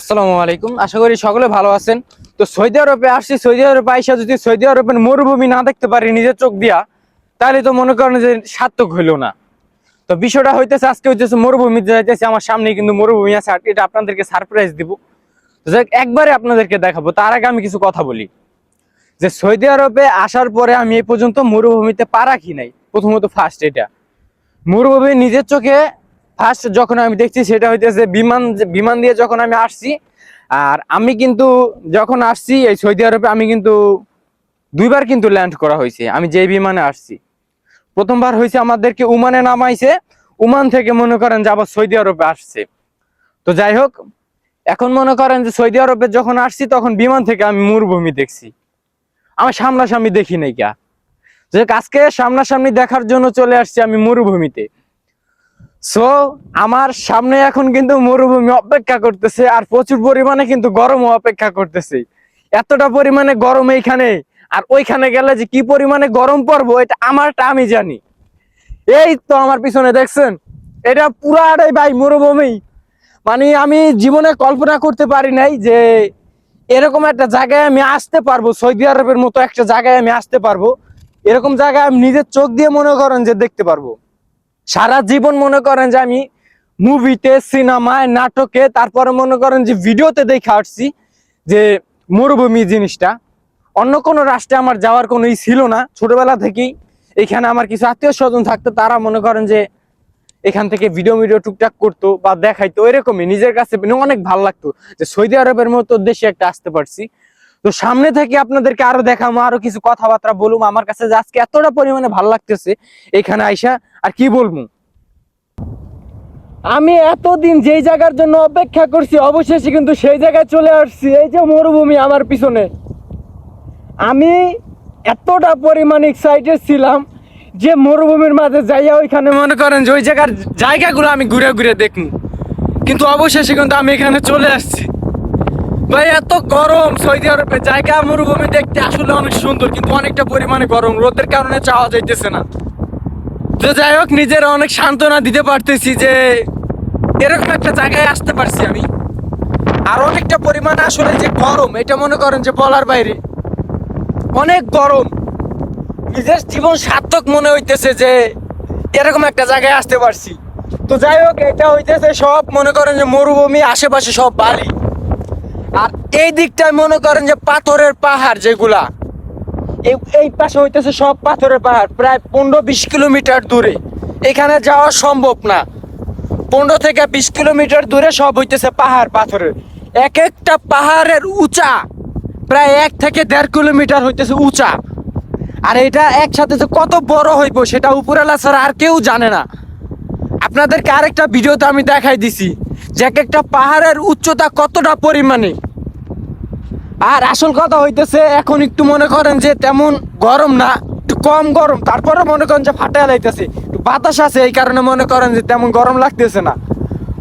আসসালামু আলাইকুম। আশা করি সকলে ভালো আছেন। তো সৌদি আরবে আসছি। সৌদি আরবে আইসা যদি সৌদি আরবের মরুভূমি না দেখতে পারি নিজের চোখ দিয়া, তাহলে তো মনে করেন যে সার্থক হইল না। তো বিষয়টা হইতেছে, আজকে হইতেছে মরুভূমি যাইতেছে, আমার সামনে কিন্তু মরুভূমি আছে, আর এটা আপনাদেরকে সারপ্রাইজ দিব। তো যাক একবারে আপনাদেরকে দেখাবো, তার আগে আমি কিছু কথা বলি। যে সৌদি আরবে আসার পরে আমি এই পর্যন্ত মরুভূমিতে পা রাখি নাই, প্রথমত ফার্স্ট এটা। মরুভূমি নিজের চোখে ফার্স্ট যখন আমি দেখছি সেটা হইতেছে বিমান বিমান দিয়ে যখন আমি আসছি, আর আমি কিন্তু যখন আসছি এই সৌদি আরবে, আমি কিন্তু দুইবার কিন্তু ল্যান্ড করা হয়েছে, আমি যে বিমানে আসছি। প্রথমবার হয়েছে আমাদেরকে উমানে নামাইছে, উমান থেকে মনে করেন যে আবার সৌদি আরবে আসছে। তো যাই হোক, এখন মনে করেন যে সৌদি আরবে যখন আসছি, তখন বিমান থেকে আমি মরুভূমি দেখছি। আমি সামনাসামনি দেখি নাই কিয়া যে আজকে সামনাসামনি দেখার জন্য চলে আসছি আমি মরুভূমিতে। সো আমার সামনে এখন কিন্তু মরুভূমি অপেক্ষা করতেছে আর প্রচুর পরিমাণে কিন্তু গরমও অপেক্ষা করতেছে। এতটা পরিমাণে গরম এইখানে, আর ওইখানে গেলে যে কি পরিমাণে গরম পড়ব, এটা আমারটা আমি জানি। এই তো আমার পিছনে দেখছেন, এটা পুরাটাই ভাই মরুভূমি। মানে আমি জীবনে কল্পনা করতে পারি নাই যে এরকম একটা জায়গায় আমি আসতে পারব, সৌদি আরবের মতো একটা জায়গায় আমি আসতে পারব। এরকম জায়গায় আমি নিজের চোখ দিয়ে মনে করেন যে দেখতে পারব। সারা জীবন মনে করেন যে আমি মুভিতে সিনেমায় নাটকে, তারপরে মনে করেন যে ভিডিওতে দেখে আসছি যে মরুভূমি জিনিসটা। অন্য কোনো রাষ্ট্রে আমার যাওয়ার কোনো ই ছিল না। ছোটবেলা থেকেই এখানে আমার কিছু আত্মীয় স্বজন থাকতো, তারা মনে করেন যে এখান থেকে ভিডিও ভিডিও টুকটাক করতো বা দেখাইতো এরকমই নিজের কাছে মানে অনেক ভালো লাগতো যে সৌদি আরবের মতো দেশে একটা আসতে পারছি। তো সামনে থেকে আপনাদেরকে আরও দেখাবো, আরও কিছু কথাবার্তা বলুম আমার কাছে যে আজকে এতটা পরিমাণে ভালো লাগতেছে, এখানে আইসা আর কি বলব? আমি এতদিন যেই জায়গার জন্য অপেক্ষা করছি, অবশেষে কিন্তু সেই জায়গায় চলে আসছি। এই যে মরুভূমি আমার পিছনে। আমি এতটা পরিমাণ এক্সাইটেড ছিলাম যে মরুভূমির মাঝে যাইয়া ওইখানে মনে করেন যে ওই জায়গার জায়গাগুলো আমি ঘুরে ঘুরে দেখব। কিন্তু অবশেষে কিন্তু আমি এখানে চলে আসছি। ভাই, এত গরম সৌদি আরবে। জায়গা, মরুভূমি দেখতে আসলে অনেক সুন্দর, কিন্তু অনেকটা পরিমাণে গরম। রোদের কারণে চাওয়া যাইতেছে না। তো যাই হোক, নিজের অনেক সান্ত্বনা দিতে পারতেছি যে, এরকম একটা জায়গায় আসতে পারছি আমি। আর অনেকটা পরিমাণে আসলে যে গরম, এটা মনে করেন যে বলার বাইরে। অনেক গরম। নিজের জীবন সার্থক মনে হইতেছে যে, এরকম একটা জায়গায় আসতে পারছি। তো যাই হোক, এটা হইতেছে সব মনে করেন যে মরুভূমি, আশেপাশে সব বালি। আর এই দিকটায় মনে করেন যে পাথরের পাহাড় যেগুলা, এই পাশে হইতেছে সব পাথরের পাহাড়, প্রায় পনেরো বিশ কিলোমিটার দূরে। এখানে যাওয়া সম্ভব না। পনেরো থেকে বিশ কিলোমিটার দূরে সব হইতেছে পাহাড়, পাথরের। এক একটা পাহাড়ের উঁচা, প্রায় এক থেকে দেড় কিলোমিটার হইতেছে উঁচা। আর এটা একসাথে যে কত বড় হইব সেটা উপরালা ছাড়া আর কেউ জানে না। আপনাদেরকে আরেকটা ভিডিওতে আমি দেখাই দিছি। যে এক একটা পাহাড়ের উচ্চতা কতটা পরিমাণে? আর আসল কথা হইতেছে, এখন একটু মনে করেন যে তেমন গরম না, একটু কম গরম তারপরে মনে করেন যে ফাটা লাইতেছে একটু বাতাস আছে এই কারণে মনে করেন যে তেমন গরম লাগতেছে না।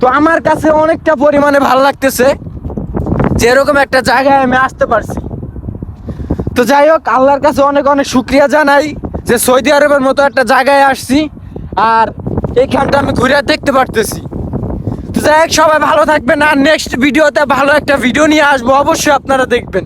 তো আমার কাছে অনেকটা পরিমাণে ভালো লাগতেছে যে এরকম একটা জায়গায় আমি আসতে পারছি। তো যাই হোক, আল্লাহর কাছে অনেক অনেক শুক্রিয়া জানাই যে সৌদি আরবের মতো একটা জায়গায় আসছি, আর এইখানটা আমি ঘুরে দেখতে পারতেছি। তো যাই হোক, সবাই ভালো থাকবেন আর নেক্সট ভিডিওতে ভালো একটা ভিডিও নিয়ে আসব। অবশ্যই আপনারা দেখবেন।